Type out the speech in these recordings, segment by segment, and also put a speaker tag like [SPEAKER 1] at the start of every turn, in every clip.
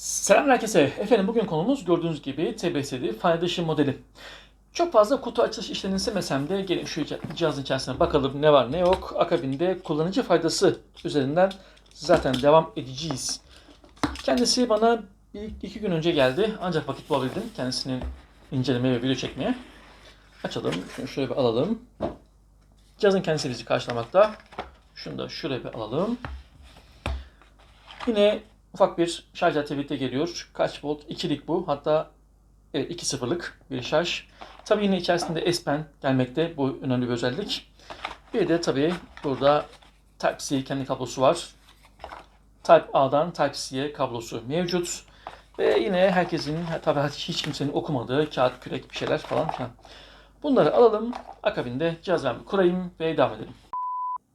[SPEAKER 1] Selam herkese. Efendim bugün konumuz gördüğünüz gibi TBS'li fare modeli. Çok fazla kutu açılış işlerini istemesem de gelin şu cihazın içerisine bakalım ne var ne yok. Akabinde kullanıcı faydası üzerinden zaten devam edeceğiz. Kendisi bana bir iki gün önce geldi ancak vakit bulabildim kendisini incelemeye ve video çekmeye. Açalım. Şunu şöyle bir alalım. Cihazın kendisi bizi karşılamakta. Şunu da şuraya bir alalım. Yine ufak bir şarj aleti birlikte geliyor. Kaç volt? 2'lik bu. Hatta evet 2.0'lık bir şarj. Tabii yine içerisinde S Pen gelmekte. Bu önemli bir özellik. Bir de tabii burada Type-C kendi kablosu var. Type A'dan Type-C'ye kablosu mevcut. Ve yine herkesin, tabii hiç kimsenin okumadığı kağıt, kürek bir şeyler falan filan. Bunları alalım. Akabinde cihaz kurayım ve devam edelim.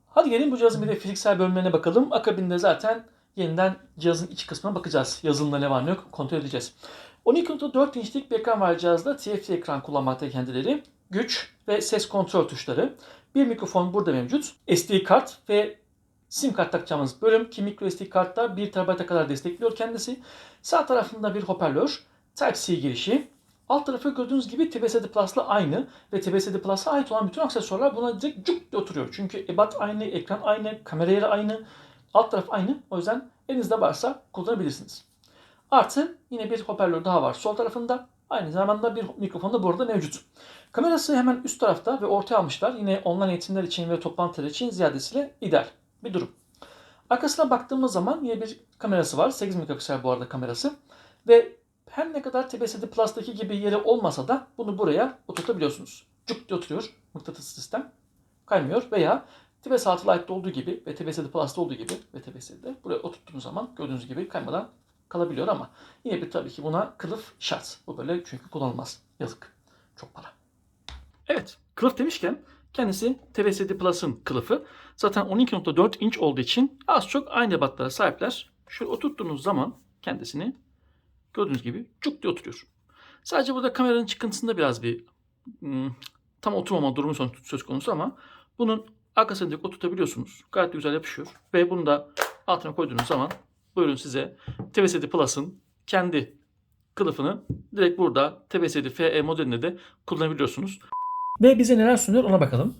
[SPEAKER 1] Hadi gelin bu cihazın bir de fiziksel bölümlerine bakalım. Akabinde zaten yeniden cihazın iç kısmına bakacağız. Yazılımda ne var ne yok kontrol edeceğiz. 12.4 inçlik bir ekran var cihazda. TFT ekran kullanmakta kendileri. Güç ve ses kontrol tuşları. Bir mikrofon burada mevcut. SD kart ve SIM kart takacağımız bölüm ki micro SD kartta 1 TB'a kadar destekliyor kendisi. Sağ tarafında bir hoparlör, Type-C girişi. Alt tarafı gördüğünüz gibi TBSD Plus'la aynı ve TBSD Plus'a ait olan bütün aksesuarlar buna direkt cuk diye oturuyor. Çünkü ebat aynı, ekran aynı, kamera yeri aynı, alt taraf aynı. O yüzden elinizde varsa kullanabilirsiniz. Artı yine bir hoparlör daha var sol tarafında. Aynı zamanda bir mikrofon da burada mevcut. Kamerası hemen üst tarafta ve ortaya almışlar. Yine online eğitimler için ve toplantılar için ziyadesiyle ideal bir durum. Arkasına baktığımız zaman yine bir kamerası var. 8 megapiksel bu arada kamerası. Ve her ne kadar TBSD Plus'taki gibi yeri olmasa da bunu buraya oturtabiliyorsunuz. Cuk diye oturuyor mıknatıs sistem. Kaymıyor veya TBS 6 Lite'da olduğu gibi ve TBSD Plus'ta olduğu gibi ve TBS'de buraya oturttuğunuz zaman gördüğünüz gibi kaymadan kalabiliyor ama yine bir tabii ki buna kılıf şart. Bu böyle çünkü kullanılmaz. Yazık. Çok para. Evet. Kılıf demişken kendisi TBSD Plus'ın kılıfı. Zaten 12.4 inç olduğu için az çok aynı ebatlara sahipler. Şöyle oturttuğunuz zaman kendisini gördüğünüz gibi cuk diye oturuyor. Sadece burada kameranın çıkıntısında biraz bir hmm, tam oturmama durumu söz konusu ama bunun arkasını direkt oturtabiliyorsunuz. Gayet güzel yapışıyor. Ve bunu da altına koyduğunuz zaman buyurun size TBSD Plus'ın kendi kılıfını direkt burada TBSD FE modelinde de kullanabiliyorsunuz. Ve bize neler sunuyor ona bakalım.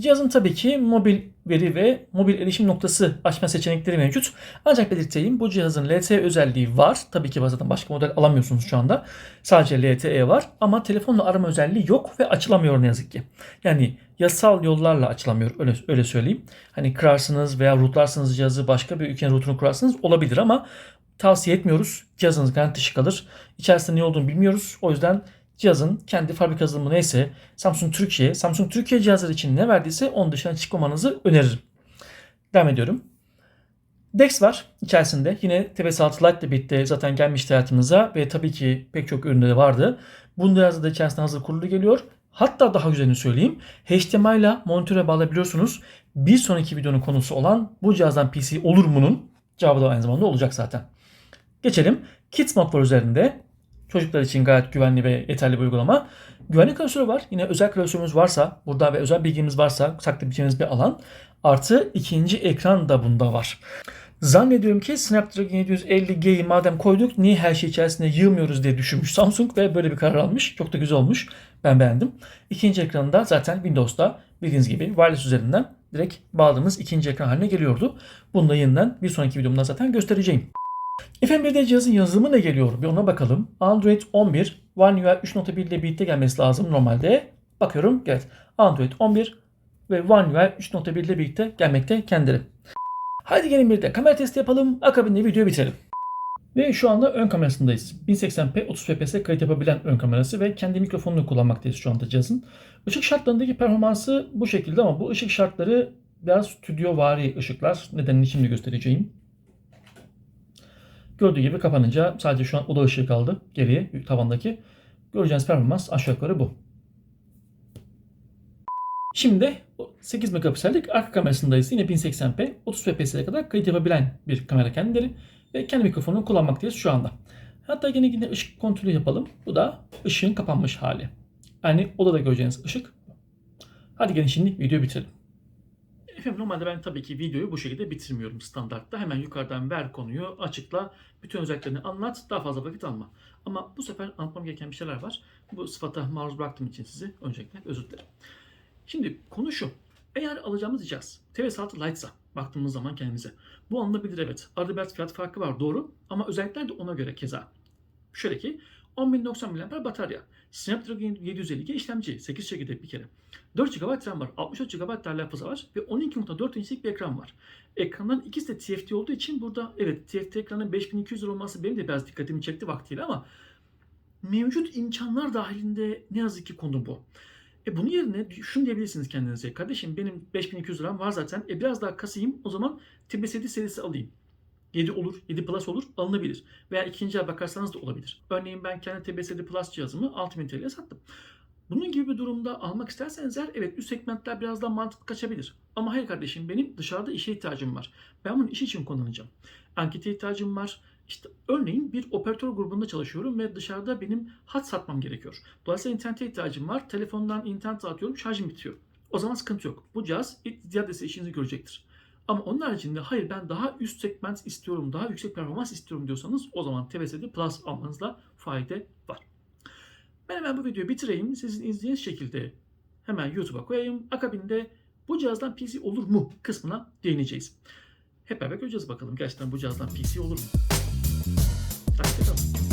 [SPEAKER 1] Cihazın tabii ki mobil veri ve mobil erişim noktası açma seçenekleri mevcut. Ancak belirteyim bu cihazın LTE özelliği var. Tabii ki zaten başka model alamıyorsunuz şu anda. Sadece LTE var ama telefonla arama özelliği yok ve açılamıyor ne yazık ki. Yani yasal yollarla açılamıyor öyle, öyle söyleyeyim. Hani kırarsınız veya rootlarsınız cihazı başka bir ülkenin rootunu kurarsınız olabilir ama tavsiye etmiyoruz. Cihazınız garanti dışı kalır. İçerisinde ne olduğunu bilmiyoruz. O yüzden cihazın kendi fabrika yazılımı neyse Samsung Türkiye, Samsung Türkiye cihazları için ne verdiyse onun dışına çıkmamanızı öneririm. Devam ediyorum. Dex var içerisinde. Yine TBS6 Lite ile birlikte zaten gelmişti hayatımıza ve tabii ki pek çok üründe de vardı. Bunda yazı da içerisinde hazır kurulu geliyor. Hatta daha güzelini söyleyeyim. HDMI ile monitöre bağlayabiliyorsunuz. Bir sonraki videonun konusu olan bu cihazdan PC olur mu'nun cevabı da aynı zamanda olacak zaten. Geçelim. Kids Mod var üzerinde. Çocuklar için gayet güvenli ve yeterli bir uygulama. Güvenlik klasörü var. Yine özel klasörümüz varsa, burada ve özel bilgimiz varsa saklayabileceğimiz bir alan. Artı ikinci ekran da bunda var. Zannediyorum ki Snapdragon 750G'yi madem koyduk niye her şey içerisinde yığmıyoruz diye düşünmüş Samsung ve böyle bir karar almış. Çok da güzel olmuş. Ben beğendim. İkinci ekranında zaten Windows'ta bildiğiniz gibi wireless üzerinden direkt bağladığımız ikinci ekran haline geliyordu. Bunu da yeniden bir sonraki videomda zaten göstereceğim. Efendim bir de cihazın yazılımı ne geliyor? Bir ona bakalım. Android 11, One UI 3.1 ile birlikte gelmesi lazım normalde. Bakıyorum evet. Android 11 ve One UI 3.1 ile birlikte gelmekte kendileri. Haydi gelin bir de kamera testi yapalım. Akabinde videoyu bitirelim. Ve şu anda ön kamerasındayız. 1080p 30 fps kayıt yapabilen ön kamerası ve kendi mikrofonunu kullanmaktayız şu anda cihazın. Işık şartlarındaki performansı bu şekilde ama bu ışık şartları biraz stüdyo vari ışıklar. Nedenini şimdi göstereceğim. Gördüğü gibi kapanınca sadece şu an oda ışığı kaldı geriye tavandaki. Göreceğiniz performans aşağı yukarı bu. Şimdi 8 megapiksellik arka kamerasındayız. Yine 1080p 30 fps'e kadar kayıt yapabilen bir kamera kendileri. Ve kendi mikrofonunu kullanmaktayız şu anda. Hatta yine yine ışık kontrolü yapalım. Bu da ışığın kapanmış hali. Yani odada göreceğiniz ışık. Hadi gelin şimdi videoyu bitirelim. Efendim normalde ben tabii ki videoyu bu şekilde bitirmiyorum standartta. Hemen yukarıdan ver konuyu, açıkla, bütün özelliklerini anlat, daha fazla vakit alma. Ama bu sefer anlatmam gereken bir şeyler var. Bu sıfata maruz bıraktığım için sizi öncelikle özür dilerim. Şimdi konu şu. Eğer alacağımız cihaz TV6 Lite'sa baktığımız zaman kendimize. Bu alınabilir evet. Arada biraz fiyat farkı var doğru ama özellikler de ona göre keza. Şöyle ki 10.090 mAh batarya, Snapdragon 750G işlemci, 8 çekirdek bir kere. 4 GB RAM var, 64 GB değerli hafıza var ve 12.4 inçlik bir ekran var. Ekranların ikisi de TFT olduğu için burada evet TFT ekranın 5200 lira olması benim de biraz dikkatimi çekti vaktiyle ama mevcut imkanlar dahilinde ne yazık ki konu bu. E bunun yerine şunu diyebilirsiniz kendinize. Kardeşim benim 5200 liram var zaten. E biraz daha kasayım o zaman TB7 serisi alayım. 7 olur, 7 Plus olur, alınabilir. Veya ikinci el bakarsanız da olabilir. Örneğin ben kendi TB7 Plus cihazımı 6000 TL'ye sattım. Bunun gibi bir durumda almak isterseniz eğer evet üst segmentler biraz daha mantıklı kaçabilir. Ama hayır kardeşim benim dışarıda işe ihtiyacım var. Ben bunu iş için kullanacağım. Ankete ihtiyacım var. İşte örneğin bir operatör grubunda çalışıyorum ve dışarıda benim hat satmam gerekiyor. Dolayısıyla internete ihtiyacım var. Telefondan internet atıyorum, şarjım bitiyor. O zaman sıkıntı yok. Bu cihaz ziyadesi işinizi görecektir. Ama onun haricinde hayır ben daha üst segment istiyorum, daha yüksek performans istiyorum diyorsanız o zaman TVSD Plus almanızda fayda var. Ben hemen bu videoyu bitireyim. Sizin izlediğiniz şekilde hemen YouTube'a koyayım. Akabinde bu cihazdan PC olur mu kısmına değineceğiz. Hep beraber göreceğiz bakalım gerçekten bu cihazdan PC olur mu? Takipte kalın.